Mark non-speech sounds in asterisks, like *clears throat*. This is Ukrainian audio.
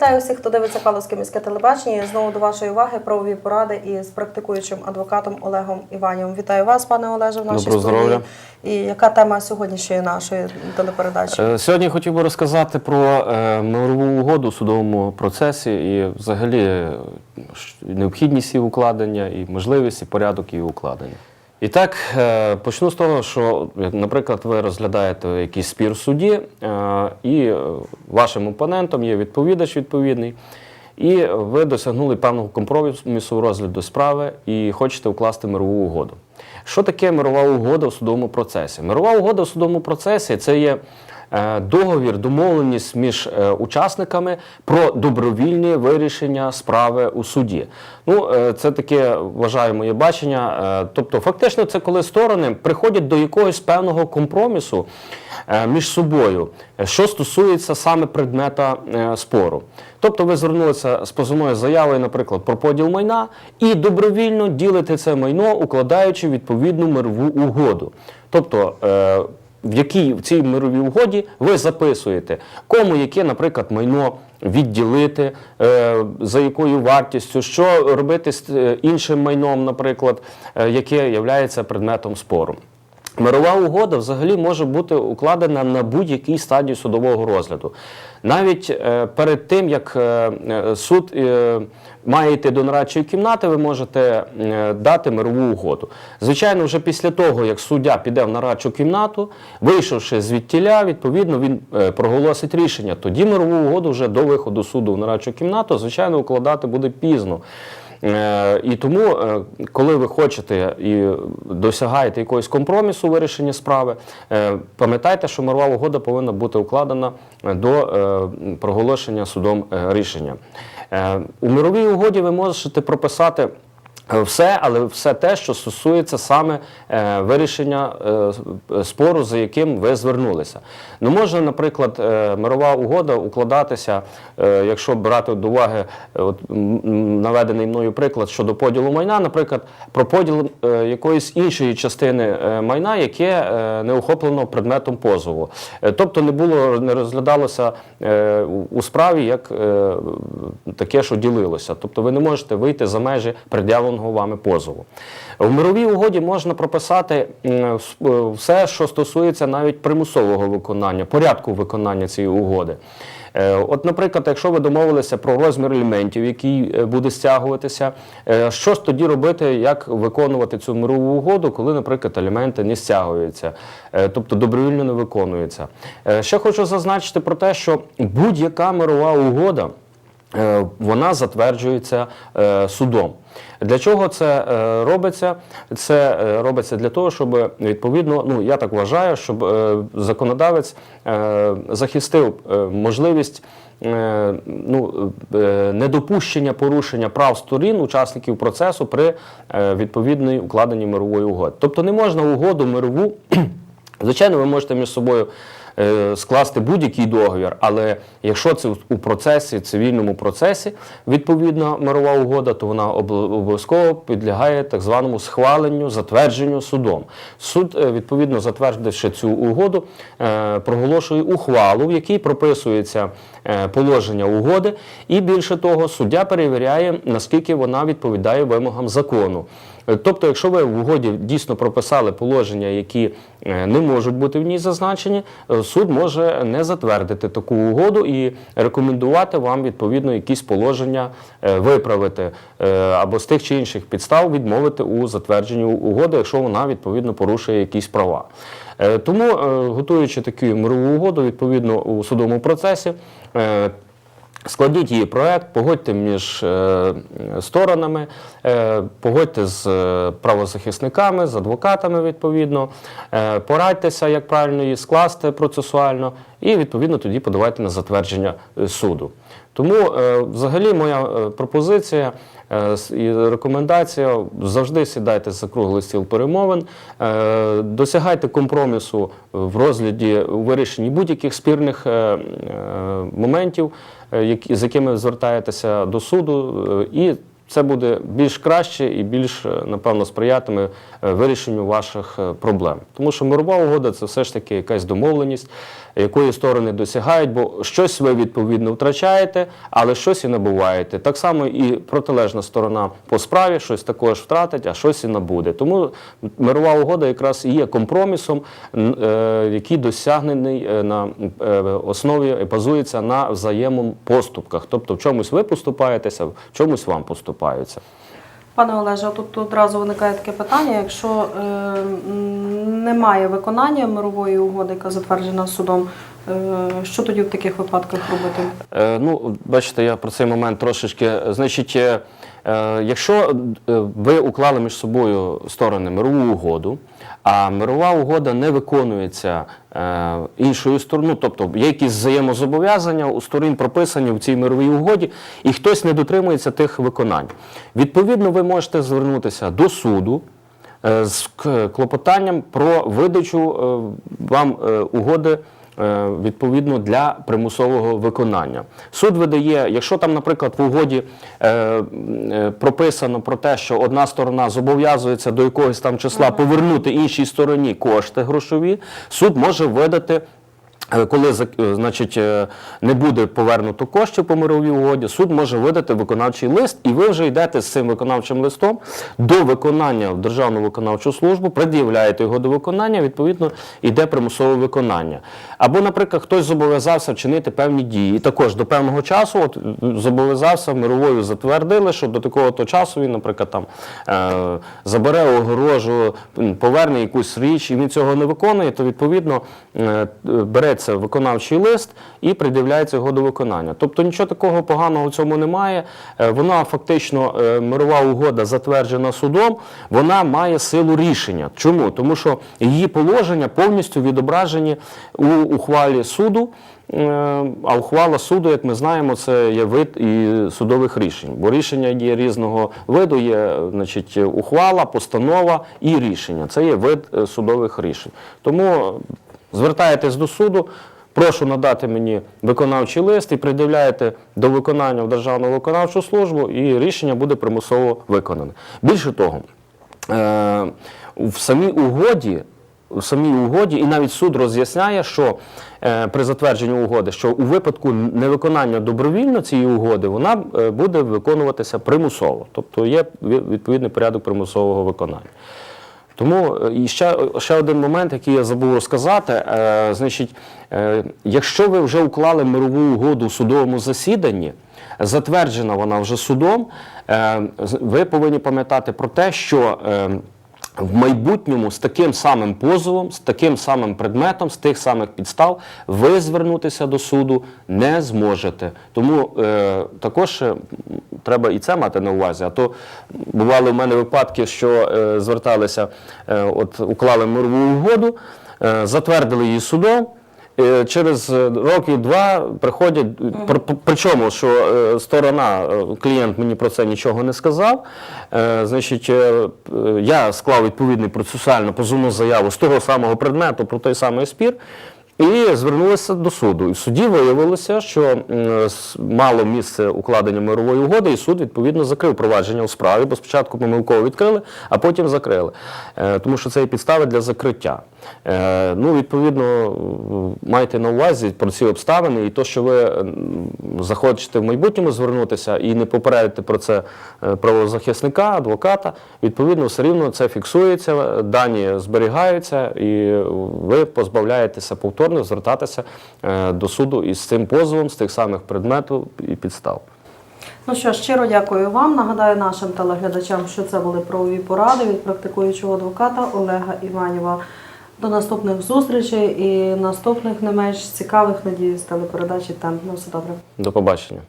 вітаю всіх, хто дивиться Калузьке міське телебачення. Знову до вашої уваги правові поради із практикуючим адвокатом Олегом Іванівим. Вітаю вас, пане Олеже, в нашій Доброго студії. здоров'я. І яка тема сьогоднішньої нашої телепередачі? Е, Сьогодні я хотів би розказати про е, мирову угоду у судовому процесі і взагалі е, необхідність її укладення, і можливість, і порядок її укладення. І так, е, почну з того, що, наприклад, ви розглядаєте якийсь спір в суді, е, і вашим опонентом є відповідач відповідний, і ви досягнули певного компромісу розгляду справи і хочете укласти мирову угоду. Що таке мирова угода в судовому процесі? Мирова угода в судовому процесі це є договір, домовленість між е, учасниками про добровільне вирішення справи у суді. Ну, е, це таке вважаю моє бачення. Е, Тобто, фактично, це коли сторони приходять до якогось певного компромісу е, між собою, е, що стосується саме предмета е, спору. Тобто, ви звернулися з позовною заявою, наприклад, про поділ майна, і добровільно ділите це майно, укладаючи відповідну мирову угоду. Тобто, е, в якій в цій мировій угоді ви записуєте, кому яке, наприклад, майно відділити, е, за якою вартістю, що робити з е, іншим майном, наприклад, е, яке є предметом спору. Мирова угода взагалі може бути укладена на будь-якій стадії судового розгляду. Навіть е, перед тим, як е, е, суд е, має йти до нарадчої кімнати, ви можете е, дати мирову угоду. Звичайно, вже після того, як суддя піде в нарадчу кімнату, вийшовши звідтіля, відповідно, він е, проголосить рішення. Тоді мирову угоду вже до виходу суду в нарадчу кімнату, звичайно, укладати буде пізно. Е, І тому, е, коли ви хочете і досягаєте якогось компромісу у вирішенні справи, е, пам'ятайте, що мирова угода повинна бути укладена до проголошення судом рішення. У мировій угоді ви можете прописати. Е, Все, але все те, що стосується саме е, вирішення е, спору, за яким ви звернулися. Ну, може, наприклад, е, мирова угода укладатися, е, якщо брати до уваги е, от, наведений мною приклад щодо поділу майна, наприклад, про поділ е, якоїсь іншої частини е, майна, яке е, не охоплено предметом позову. Е, тобто не було, не розглядалося е, у справі як е, таке, що ділилося. Тобто ви не можете вийти за межі пред'явленого вами позову. В мировій угоді можна прописати с- е, все, що стосується навіть примусового виконання, порядку виконання цієї угоди. Е, От, наприклад, якщо ви домовилися про розмір елементів, який е, буде стягуватися, е, що ж тоді робити, як виконувати цю мирову угоду, коли, наприклад, елементи не стягуються, е, тобто добровільно не виконуються. Е, Ще хочу зазначити про те, що будь-яка мирова угода. Е, Вона затверджується е, судом. Для чого це е, робиться? Це робиться для того, щоб відповідно, ну я так вважаю, щоб законодавець захистив можливість. Ну, недопущення порушення прав сторін, учасників процесу при відповідній укладенні мирової угоди. Тобто не можна угоду мирову *clears throat* Звичайно, ви можете між собою скласти будь-який договір, але якщо це у процесі, цивільному процесі, відповідна мирова угода, то вона обов'язково підлягає так званому схваленню, затвердженню судом. Суд, е, відповідно, затвердивши цю угоду, е, проголошує ухвалу, в якій прописується е, положення угоди, і більше того, суддя перевіряє, наскільки вона відповідає вимогам закону. Е, Тобто, якщо ви в угоді дійсно прописали положення, які е, не можуть бути в ній зазначені, е, суд може не затвердити таку угоду і рекомендувати вам відповідно якісь положення виправити або з тих чи інших підстав відмовити у затвердженні угоди, якщо вона відповідно порушує якісь права. Тому, готуючи таку мирову угоду, відповідно у судовому процесі. Складіть її проект, погодьте між е, сторонами, е, погодьте з е, правозахисниками, з адвокатами відповідно, порадьтеся, як правильно її скласти процесуально, і відповідно тоді подавайте на затвердження суду. Тому, взагалі, моя пропозиція і рекомендація завжди сідайте за круглий стіл перемовин, е, досягайте компромісу в розгляді у вирішенні будь-яких спірних е, е, моментів, е, з якими звертаєтеся до суду, е, і це буде більш краще і більш, е, напевно, сприятиме е, вирішенню ваших е, проблем. Тому що мирова угода це все ж таки якась домовленість, якої сторони досягають, бо щось ви відповідно втрачаєте, але щось і набуваєте. Так само і протилежна сторона по справі щось також втратить, а щось і набуде. Тому мирова угода якраз і є компромісом, який досягнений на основі базується на взаємопоступках. Тобто в чомусь ви поступаєтеся, в чомусь вам поступаються. Пане Олеже, тут одразу виникає таке питання: якщо е, немає виконання мирової угоди, яка затверджена судом, що тоді в таких випадках робити? Е, ну, бачите, я про цей момент трошечки. е, Значить, е, е, якщо е, ви уклали між собою сторони мирову угоду, а мирова угода не виконується е, іншою стороною, тобто є якісь взаємозобов'язання у сторін прописані в цій мировій угоді, і хтось не дотримується тих виконань. Відповідно, ви можете звернутися до суду. е, З клопотанням про видачу е, вам е, угоди е, відповідно для примусового виконання. Суд видає, якщо там, наприклад, в угоді е, е, прописано про те, що одна сторона зобов'язується до якогось там числа повернути іншій стороні кошти грошові, суд може видати. Е, Коли е, значить, е, не буде повернуто коштів по мировій угоді, суд може видати виконавчий лист, і ви вже йдете з цим виконавчим листом до виконання в Державну виконавчу службу, пред'являєте його до виконання, відповідно, йде примусове виконання. Або, наприклад, хтось зобов'язався вчинити певні дії, і також до певного часу от, зобов'язався мировою затвердили, що до такого то часу він, наприклад, там е, забере огорожу, поверне якусь річ, і він цього не виконує, то відповідно е, береться виконавчий лист і придивляється його до виконання. Тобто нічого такого поганого в цьому немає. Е, Вона фактично е, мирова угода затверджена судом, вона має силу рішення. Чому? Тому що її положення повністю відображені у ухвалі суду. Е, А ухвала суду, як ми знаємо, це є вид і судових рішень. Бо рішення є різного виду, є значить, ухвала, постанова і рішення. Це є вид судових рішень. Тому звертаєтесь до суду. Прошу надати мені виконавчий лист і приділяєте до виконання в Державну виконавчу службу, і рішення буде примусово виконане. Більше того, е, в самій угоді, в самій угоді, і навіть суд роз'ясняє, що е, при затвердженні угоди, що у випадку невиконання добровільно цієї угоди, вона е, буде виконуватися примусово, тобто є відповідний порядок примусового виконання. Тому е, і ще, ще один момент, який я забув розказати. Е, значить, е, якщо ви вже уклали мирову угоду у судовому засіданні, затверджена вона вже судом, е, ви повинні пам'ятати про те, що е, в майбутньому з таким самим позовом, з таким самим предметом, з тих самих підстав, ви звернутися до суду не зможете. Тому е, також е, треба і це мати на увазі. А то бували в мене випадки, що е, зверталися, е, от уклали мирову угоду, е, затвердили її судом. Е, Через е, роки два приходять, при- при- причому, що е, сторона, клієнт мені про це нічого не сказав. Значить, я склав відповідний процесуально позовну заяву з того самого предмету про той самий спір. І звернулися до суду. І в суді виявилося, що мало місце укладення мирової угоди, і суд відповідно закрив провадження у справі, бо спочатку помилково відкрили, а потім закрили. Тому що це є підстави для закриття. Е, Ну, відповідно, майте на увазі про ці обставини, і то, що ви захочете в майбутньому звернутися і не попередите про це е, правозахисника, адвоката, відповідно, все рівно це фіксується, дані зберігаються, і ви позбавляєтеся повторно звертатися е, до суду із цим позовом з тих самих предметів і підстав. Ну що, щиро дякую вам. Нагадаю нашим телеглядачам, що це були правові поради від практикуючого адвоката Олега Іванєва. До наступних зустрічей і наступних не менш цікавих, надіюсь, телепередачі там. На все добре. До побачення.